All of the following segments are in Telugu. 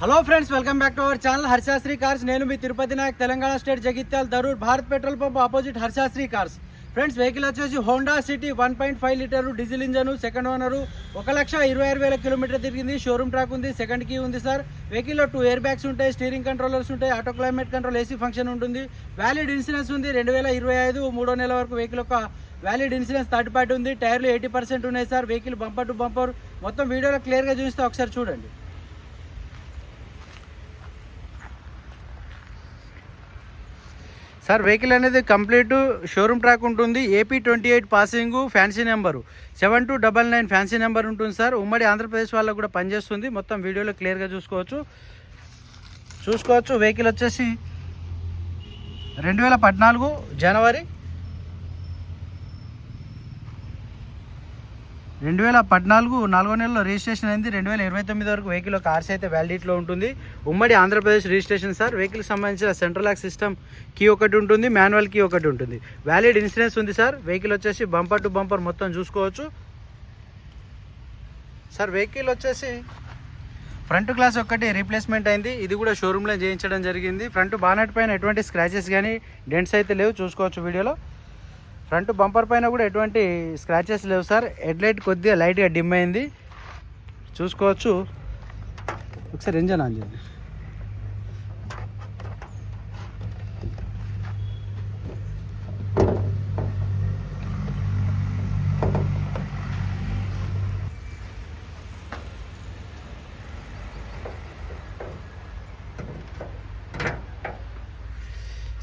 Hello friends welcome back to our channel Harshasri cars నేను మీ Tirupati Nayak Telangana state Jagtial Darur Bharat petrol pump opposite Harshasri cars friends vehicle వచ్చేసి Honda City one point five litre diesel engine second owner ఒక లక్ష ఇరవై ఆరు వేల కిలోమీటర్ తిరిగింది షోరూమ్ ట్రాక్ ఉంది సెకండ్ కీ ఉంది సార్. వెహికల్లో టూ ఎయిర్ బ్యాగ్స్ ఉంటాయి స్టీరింగ్ కంట్రోలర్స్ ఉంటాయి auto climate control AC function ఉంటుంది. వ్యాలిడ్ ఇన్సూరెన్స్ ఉంది రెండు వేల ఇరవై ఐదు మూడో నెల వరకు వెహికల్ యొక్క వ్యాలిడ్ ఇన్సూరెన్స్ థర్డ్ పార్టీ ఉంది టైర్లు ఎయిటీ పర్సెంట్ ఉన్నాయి sir. Vehicle bumper to bumper మొత్తం వీడియోలో క్లియర్గా చూస్తే ఒకసారి చూడండి. సార్ వెహికల్ అనేది కంప్లీట్ షోరూమ్ ట్రాక్ ఉంటుంది. AP twenty eight passing fancy number. Seven two double nine fancy number ఉంటుంది సార్. ఉమ్మడి ఆంధ్రప్రదేశ్ వాళ్ళకు కూడా పనిచేస్తుంది. మొత్తం వీడియోలో క్లియర్గా చూసుకోవచ్చు. చూసుకోవచ్చు. వెహికల్ వచ్చేసి రెండు వేల పద్నాలుగు జనవరి రెండు వేల పద్నాలుగు నాలుగో నెలలో రిజిస్ట్రేషన్ అయింది. రెండు వేల ఇరవై తొమ్మిది వరకు వెహికల్ కార్స్ అయితే వ్యాలిడిటీలో ఉంటుంది. ఉమ్మడి ఆంధ్రప్రదేశ్ రిజిస్ట్రేషన్ సార్ వెహికల్కి సంబంధించిన సెంట్రల్ లాక్ సిస్టమ్ కీ ఒకటి ఉంటుంది మాన్యువల్ కీ ఒకటి ఉంటుంది. వ్యాలిడ్ ఇన్సూరెన్స్ ఉంది సార్. వెహికల్ వచ్చేసి బంపర్ టు బంపర్ మొత్తం చూసుకోవచ్చు. సార్ వెహికల్ వచ్చేసి ఫ్రంట్ గ్లాస్ ఒక్కటి రీప్లేస్మెంట్ అయింది. ఇది కూడా షోరూంలో చేయించడం జరిగింది. ఫ్రంట్ బానెట్ పైన ఎటువంటి స్క్రాచెస్ కానీ డెంట్స్ అయితే లేవు. చూసుకోవచ్చు వీడియోలో. ఫ్రంట్ బంపర్ పైన కూడా ఎటువంటి స్క్రాచెస్ లేవు సార్. హెడ్లైట్ కొద్దిగా లైట్గా డిమ్ అయింది. చూసుకోవచ్చు. ఒకసారి ఇంజన్ ఆన్ చేయండి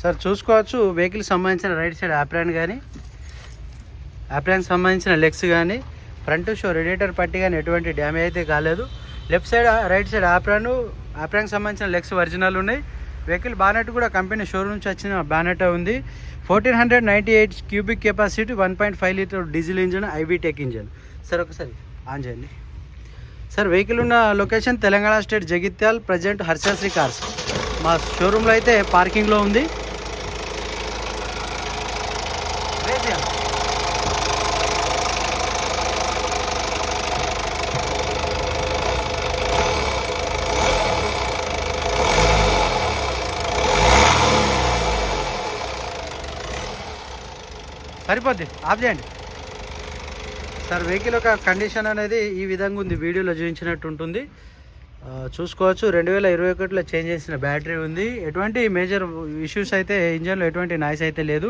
సార్ చూసుకోవచ్చు. వెహికల్ సంబంధించిన రైట్ సైడ్ యాప్రాన్ కానీ యాప్రాన్కి సంబంధించిన లెగ్స్ కానీ ఫ్రంట్ షో రేడియేటర్ పట్టి కానీ ఎటువంటి డ్యామేజ్ అయితే కాలేదు. Left side right side apron ఆప్రాన్కి సంబంధించిన లెగ్స్ ఒరిజినల్ ఉన్నాయి. వెహికల్ బానెట్ కూడా కంపెనీ షోరూమ్ నుంచి వచ్చిన బానెట్ ఉంది. Fourteen hundred ninety eight cubic capacity one point five litre diesel engine ఐబీటెక్ tech engine. Sir ఒకసారి ఆన్ చేయండి. సార్ వెహికల్ ఉన్న location Telangana state Jagtial present Harshasri cars. మా షోరూంలో అయితే పార్కింగ్లో ఉంది. సరిపోద్ది. ఆఫ్ చేయండి. సార్ వెహికల్ యొక్క కండిషన్ అనేది ఈ విధంగా ఉంది. వీడియోలో చూపించినట్టు ఉంటుంది. చూసుకోవచ్చు. రెండు వేల ఇరవై ఒకటిలో చేంజ్ చేసిన బ్యాటరీ ఉంది. ఎటువంటి మేజర్ ఇష్యూస్ అయితే ఇంజన్లో ఎటువంటి నాయిస్ అయితే లేదు.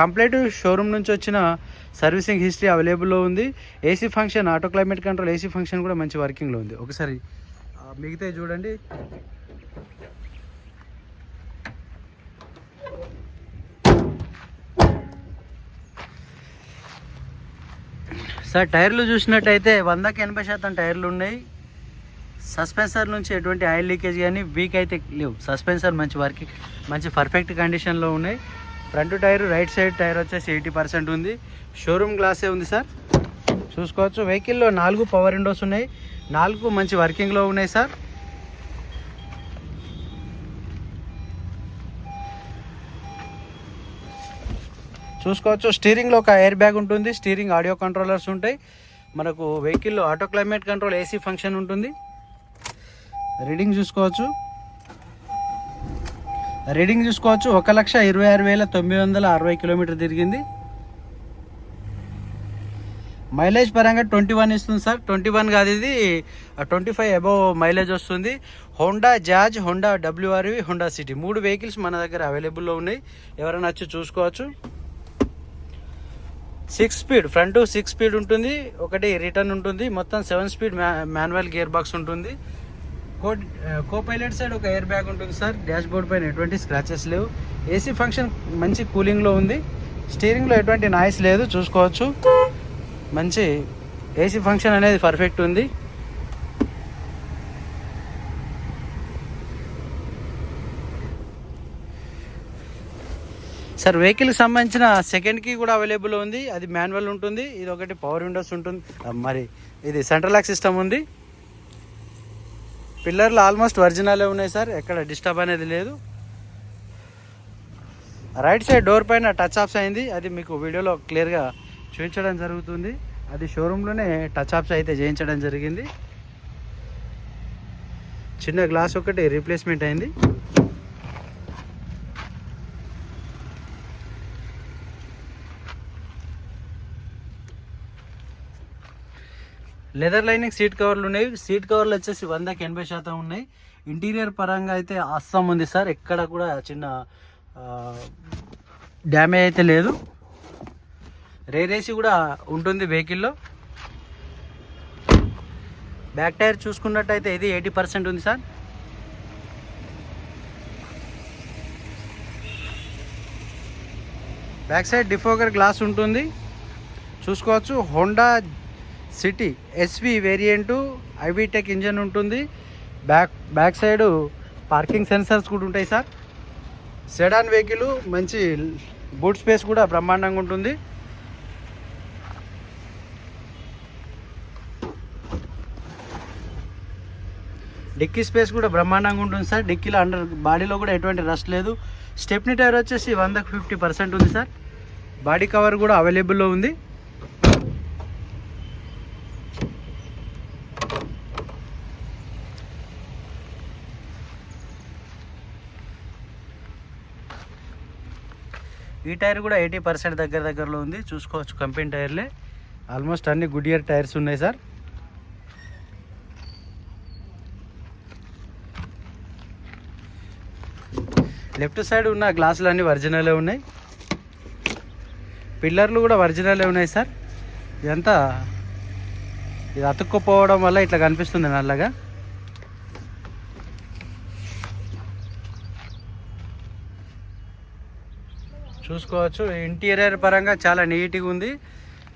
కంప్లీట్ షోరూమ్ నుంచి వచ్చిన సర్వీసింగ్ హిస్టరీ అవైలబుల్లో ఉంది. AC function auto climate control AC function కూడా మంచి వర్కింగ్లో ఉంది. ఒకసారి మిగతా చూడండి. సార్ టైర్లు చూసినట్టయితే వందకి ఎనభై శాతం టైర్లు ఉన్నాయి. సస్పెన్సర్ నుంచి ఎటువంటి ఆయిల్ లీకేజ్ కానీ వీక్ అయితే లేవు. సస్పెన్సర్ మంచి వర్కింగ్ మంచి పర్ఫెక్ట్ కండిషన్లో ఉన్నాయి. Front tyre right side tyre వచ్చేసి ఎయిటీ పర్సెంట్ ఉంది. షోరూమ్ గ్లాసే ఉంది సార్. చూసుకోవచ్చు వెహికల్లో నాలుగు పవర్ విండోస్ ఉన్నాయి. నాలుగు మంచి వర్కింగ్లో ఉన్నాయి సార్. చూసుకోవచ్చు. స్టీరింగ్లో ఒక ఎయిర్ బ్యాగ్ ఉంటుంది. స్టీరింగ్ ఆడియో కంట్రోలర్స్ ఉంటాయి. మనకు వెహికల్లో auto climate control AC function ఉంటుంది. రీడింగ్ చూసుకోవచ్చు. రీడింగ్ చూసుకోవచ్చు. ఒక లక్ష ఇరవై ఆరు వేల తొమ్మిది వందల అరవై కిలోమీటర్ తిరిగింది. మైలేజ్ పరంగా ట్వంటీ వన్ ఇస్తుంది సార్. ట్వంటీ వన్ కాదు ఇది. ట్వంటీ ఫైవ్ అబవ్ మైలేజ్ వస్తుంది. Honda Jazz Honda WRV Honda City మూడు వెహికల్స్ మన దగ్గర అవైలబుల్లో ఉన్నాయి. ఎవరైనా వచ్చి చూసుకోవచ్చు. Six speed front six speed ఉంటుంది ఒకటి రిటర్న్ ఉంటుంది మొత్తం seven speed manual gear box ఉంటుంది. కో కో పైలట్ సైడ్ ఒక ఎయిర్ బ్యాగ్ ఉంటుంది సార్ డాష్ బోర్డ్ పైన ఎటువంటి స్క్రాచెస్ లేవు. ఏసీ ఫంక్షన్ మంచి కూలింగ్లో ఉంది. స్టీరింగ్లో ఎటువంటి నాయిస్ లేదు చూసుకోవచ్చు. మంచి ఏసీ ఫంక్షన్ అనేది పర్ఫెక్ట్ ఉంది. సార్ వెహికల్కి సంబంధించిన సెకండ్ కీ కూడా అవైలబుల్ ఉంది. అది మాన్యువల్ ఉంటుంది. ఇది ఒకటి పవర్ విండోస్ ఉంటుంది. మరి ఇది సెంట్రల్ లాక్ సిస్టమ్ ఉంది. పిల్లర్లు ఆల్మోస్ట్ ఒరిజినలే ఉన్నాయి సార్. ఎక్కడ డిస్టర్బ్ అనేది లేదు. రైట్ సైడ్ డోర్ పైన టచ్ ఆఫ్స్ అయింది. అది మీకు వీడియోలో క్లియర్గా చూపించడం జరుగుతుంది. అది షోరూంలోనే టచ్ ఆప్స్ అయితే చేయించడం జరిగింది. చిన్న గ్లాస్ ఒకటి రీప్లేస్మెంట్ అయింది. లెదర్ లైనింగ్ సీట్ కవర్లు ఉన్నాయి. సీట్ కవర్లు వచ్చేసి వందకి ఎనభై శాతం ఉన్నాయి. ఇంటీరియర్ పరంగా అయితే అస్సం ఉంది సార్. ఎక్కడ కూడా చిన్న డ్యామేజ్ అయితే లేదు. రేరేసి కూడా ఉంటుంది వెహికల్లో. బ్యాక్ టైర్ చూసుకున్నట్టయితే ఇది ఎయిటీ పర్సెంట్ ఉంది sir. Back side defogger glass ఉంటుంది. చూసుకోవచ్చు. హోండా సిటీ ఎస్వి వేరియంటు ఐబీటెక్ ఇంజన్ ఉంటుంది. Back back side parking sensors కూడా ఉంటాయి సార్. సెడాన్ వెహికల్ మంచి బూట్ స్పేస్ కూడా బ్రహ్మాండంగా ఉంటుంది. డిక్కీ స్పేస్ కూడా బ్రహ్మాండంగా ఉంటుంది సార్. డిక్కీలో అండర్ బాడీలో కూడా ఎటువంటి రస్ట్ లేదు. స్టెప్నీ టైర్ వచ్చేసి వందకు ఫిఫ్టీ పర్సెంట్ ఉంది సార్. బాడీ కవర్ కూడా అవైలబుల్లో ఉంది. ఈ టైర్ కూడా ఎయిటీ పర్సెంట్ దగ్గర దగ్గరలో ఉంది. చూసుకోవచ్చు కంపెనీ టైర్లే. ఆల్మోస్ట్ అన్ని గుడ్ ఇయర్ టైర్స్ ఉన్నాయి సార్. లెఫ్ట్ సైడ్ ఉన్న గ్లాసులు అన్నీ ఒరిజినలే ఉన్నాయి. పిల్లర్లు కూడా ఒరిజినలే ఉన్నాయి సార్. ఇదంతా ఇది అతుక్కుపోవడం వల్ల ఇట్లా కనిపిస్తుంది నల్లగా. చూసుకోవచ్చు. ఇంటీరియర్ పరంగా చాలా నీట్గా ఉంది.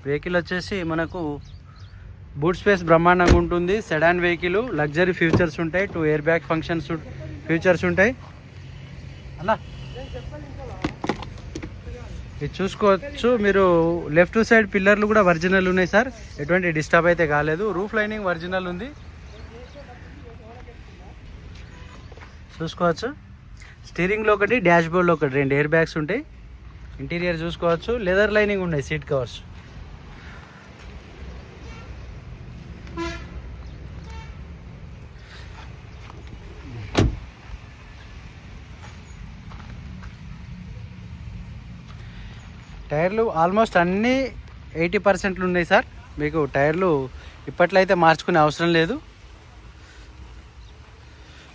వెహికల్ వచ్చేసి మనకు బూట్ స్పేస్ బ్రహ్మాండంగా ఉంటుంది. సెడాన్ వెహికల్ లగ్జరీ ఫ్యూచర్స్ ఉంటాయి. Two air bag functions features ఉంటాయి. అలా. ఇది చూసుకోవచ్చు. మీరు లెఫ్ట్ సైడ్ పిల్లర్లు కూడా ఒరిజినల్ ఉన్నాయి సార్ ఎటువంటి డిస్టర్బ్ అయితే కాలేదు. రూఫ్ లైనింగ్ ఒరిజినల్ ఉంది. చూసుకోవచ్చు. స్టీరింగ్లో ఒకటి డాష్ బోర్డ్లో ఒకటి రెండు ఎయిర్ బ్యాగ్స్ ఉంటాయి. ఇంటీరియర్ చూసుకోవచ్చు లెదర్ లైనింగ్ ఉన్నాయి సీట్ కవర్స్ టైర్లు ఆల్మోస్ట్ అన్నీ ఎయిటీ పర్సెంట్లు ఉన్నాయి సార్. మీకు టైర్లు ఇప్పట్లో అయితే మార్చుకునే అవసరం లేదు.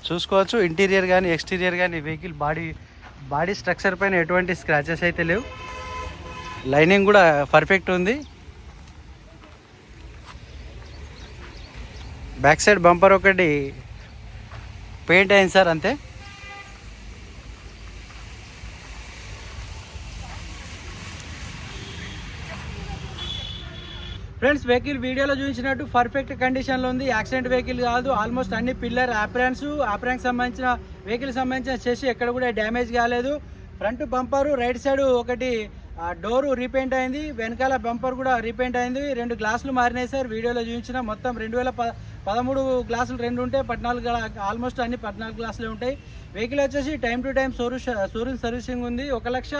చూసుకోవచ్చు ఇంటీరియర్ కానీ ఎక్స్టీరియర్ కానీ వెహికల్ బాడీ బాడీ స్ట్రక్చర్ పైన ఎటువంటి స్క్రాచెస్ అయితే లేవు. లైనింగ్ కూడా పర్ఫెక్ట్ ఉంది. బ్యాక్ సైడ్ బంపర్ ఒకటి పెయింట్ అయింది సార్ అంతే. ఫ్రెండ్స్ వెహికల్ వీడియోలో చూసినట్టు పర్ఫెక్ట్ కండిషన్లో ఉంది. యాక్సిడెంట్ వెహికల్ కాదు ఆల్మోస్ట్ అన్ని పిల్లర్ ఆప్రాన్స్ ఆప్రాన్కి సంబంధించిన వెహికల్ సంబంధించిన చేసి ఎక్కడ కూడా డ్యామేజ్ కాలేదు. ఫ్రంట్ బంపరు రైట్ సైడ్ ఒకటి డోరు రీపెయింట్ అయింది. వెనకాల బంపర్ కూడా రీపెయింట్ అయింది. రెండు గ్లాసులు మారినాయి సార్ వీడియోలో చూపించిన మొత్తం రెండు వేల ప పదమూడు గ్లాసులు రెండు ఉంటే పద్నాలుగు ఆల్మోస్ట్ అన్ని పద్నాలుగు గ్లాసులే ఉంటాయి. వెహికల్ వచ్చేసి టైం టు టైం సోరూస్ షోరూమ్ సర్వీసింగ్ ఉంది. ఒక లక్ష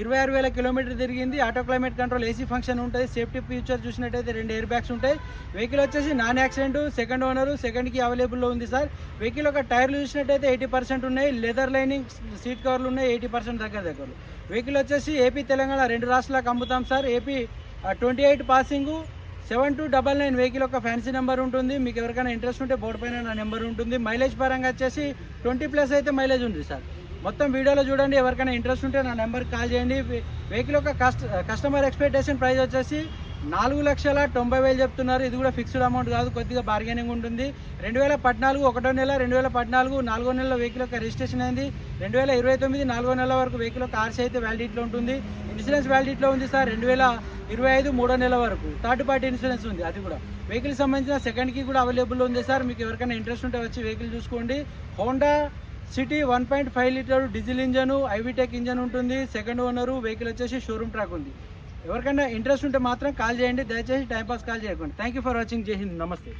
ఇరవై ఆరు వేల కిలోమీటర్ తిరిగింది. Auto climate control AC function ఉంటుంది. సేఫ్టీ ఫీచర్ చూసినట్టయితే రెండు ఎయిర్ బ్యాగ్స్ ఉంటాయి. వెహికల్ వచ్చేసి నాన్ యాక్సిడెంట్ సెకండ్ ఓనర్ సెకండ్కి అవైలబుల్లో ఉంది సార్ వెహికల్ ఒక టైర్లు చూసినట్టయితే ఎయిటీ పర్సెంట్ ఉన్నాయి. లెదర్ లైనింగ్ సీట్ కవర్లు ఉన్నాయి ఎయిటీ పర్సెంట్ దగ్గర దగ్గర వెహికల్ వచ్చేసి ఏపీ తెలంగాణ రెండు రాష్ట్రాలకు అమ్ముతాం sir AP twenty eight passing seven two double nine vehicle ఒక ఫ్యాన్సీ నెంబర్ ఉంటుంది. మీకు ఎవరికైనా ఇంట్రెస్ట్ ఉంటే బోర్డు పైన నా నెంబర్ ఉంటుంది. మైలేజ్ పరంగా వచ్చేసి ట్వంటీ ప్లస్ అయితే మైలేజ్ ఉంది సార్. మొత్తం వీడియోలో చూడండి. ఎవరికైనా ఇంట్రెస్ట్ ఉంటే నా నెంబర్కి కాల్ చేయండి. వెహికల్ యొక్క కస్ట కస్టమర్ ఎక్స్పెక్టేషన్ ప్రైస్ వచ్చేసి నాలుగు లక్షల తొంభై వేలు చెప్తున్నారు. ఇది కూడా ఫిక్స్డ్ అమౌంట్ కాదు కొద్దిగా బార్గెనింగ్ ఉంటుంది. రెండు వేల పద్నాలుగు ఒకటో నెల రెండు వేల పద్నాలుగు నాలుగో నెల వెహికల్ యొక్క రిజిస్ట్రేషన్ అయింది. రెండు వేల ఇరవై తొమ్మిది నాలుగో నెల వరకు వెహికల్ యొక్క ఆర్సీ అయితే వ్యాలిడిటీలో ఉంటుంది. ఇన్సూరెన్స్ వ్యాలిడిటీలో ఉంది సార్ రెండు వేల ఇరవై ఐదు మూడో నెల వరకు. థర్డ్ పార్టీ ఇన్సూరెన్స్ ఉంది అది కూడా. వెహికల్ సంబంధించిన సెకండ్కి కూడా అవైలబుల్ ఉంది సార్. మీకు ఎవరికైనా ఇంట్రెస్ట్ ఉంటే వచ్చి వెహికల్ చూసుకోండి. Honda City one point five litre diesel engine IVTEC engine ఉంటుంది. సెకండ్ ఓనరు వెహికల్ వచ్చేసి షోరూమ్ ట్రాక్ ఉంది. ఎవరికైనా ఇంట్రెస్ట్ ఉంటే మాత్రం కాల్ చేయండి. దయచేసి టైంపాస్ కాల్ చేయకండి. Thank you for watching Jai Hind. నమస్తే.